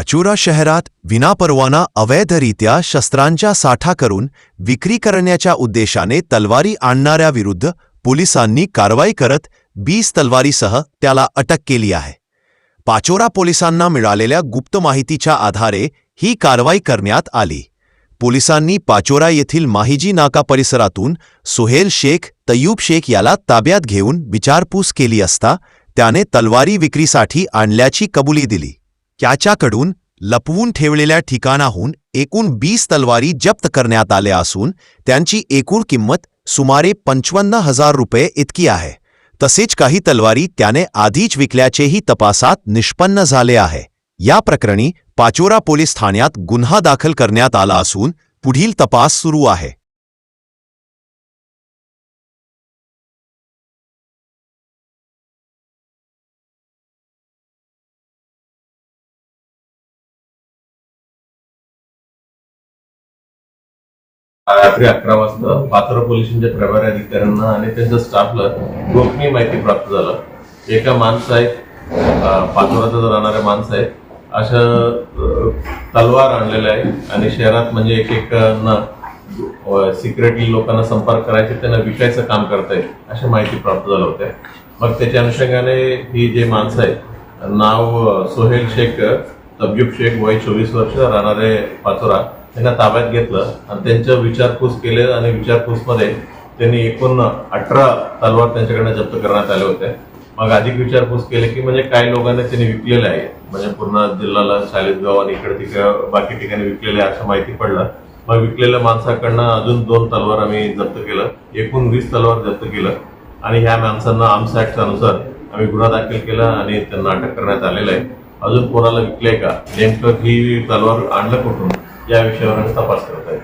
पाचोरा शहरात विनापरवाना अवैधरित्या शस्त्रांचा साठा करून विक्री करण्याच्या उद्देशाने तलवारी आणणाऱ्याविरुद्ध पोलिसांनी कारवाई करत बीस तलवारीसह त्याला अटक केली आहे. पाचोरा पोलिसांना मिळालेल्या गुप्त माहितीच्या आधारे ही कारवाई करण्यात आली. पोलिसांनी पाचोरा येथील माहिजी नाका परिसरातून सोहेल शेख तय्यूब शेख याला ताब्यात घेऊन विचारपूस केली असता त्याने तलवारी विक्रीसाठी आणल्याची कबुली दिली. त्याच्याकडून लपवून ठेवलेल्या ठिकाणाहून एकूण बीस तलवारी जप्त करण्यात आल्या असून त्यांची एकूण किंमत सुमारे पंचवन्न हजार रुपये इतकी आहे. तसेच काही तलवारी त्याने आधीच विकल्याचेही तपासात निष्पन्न झाले आहे. या प्रकरणी पाचोरा पोलीस ठाण्यात गुन्हा दाखल करण्यात आला असून पुढील तपास सुरू आहे. रात्री अकरा वाजता पात्र पोलिसांच्या प्रभारी अधिकाऱ्यांना आणि त्यांच्या स्टाफला गोपनीय माहिती प्राप्त झालं. एका माणसं आहेत अं, राहणाऱ्या माणसं आहेत अशा तलवार आणलेल्या आहे आणि शहरात म्हणजे एक एक सिक्रेटली लोकांना संपर्क करायचे त्यांना विकायचं काम करतायत अशी माहिती प्राप्त झालं होत्या. मग त्याच्या अनुषंगाने ही जे माणसं आहेत नाव सोहेल शेख तब्युब शेख वय चोवीस वर्ष राहणारे पाचोरा त्यांना ताब्यात घेतलं आणि त्यांचं विचारपूस केले आणि विचारपूसमध्ये त्यांनी एकूण अठरा तलवार त्यांच्याकडनं जप्त करण्यात आले होते. मग अधिक विचारपूस केले की म्हणजे काही लोकांनी त्यांनी विकलेले आहे. म्हणजे पूर्ण जिल्ह्याला चाळीसगाव आणि इकडे तिकडे बाकी ठिकाणी विकलेले आहे असं माहिती पडलं. मग विकलेल्या माणसाकडनं अजून दोन तलवार आम्ही जप्त केलं. एकूण वीस तलवार जप्त केलं. आणि ह्या माणसांना आर्म्स अनुसार आम्ही गुन्हा दाखल केला आणि त्यांना अटक करण्यात आलेलं आहे. अजून कोणाला विकले का? नेमकं ही तलवार आणलं कुठून? या विषयावर तपास करत आहे.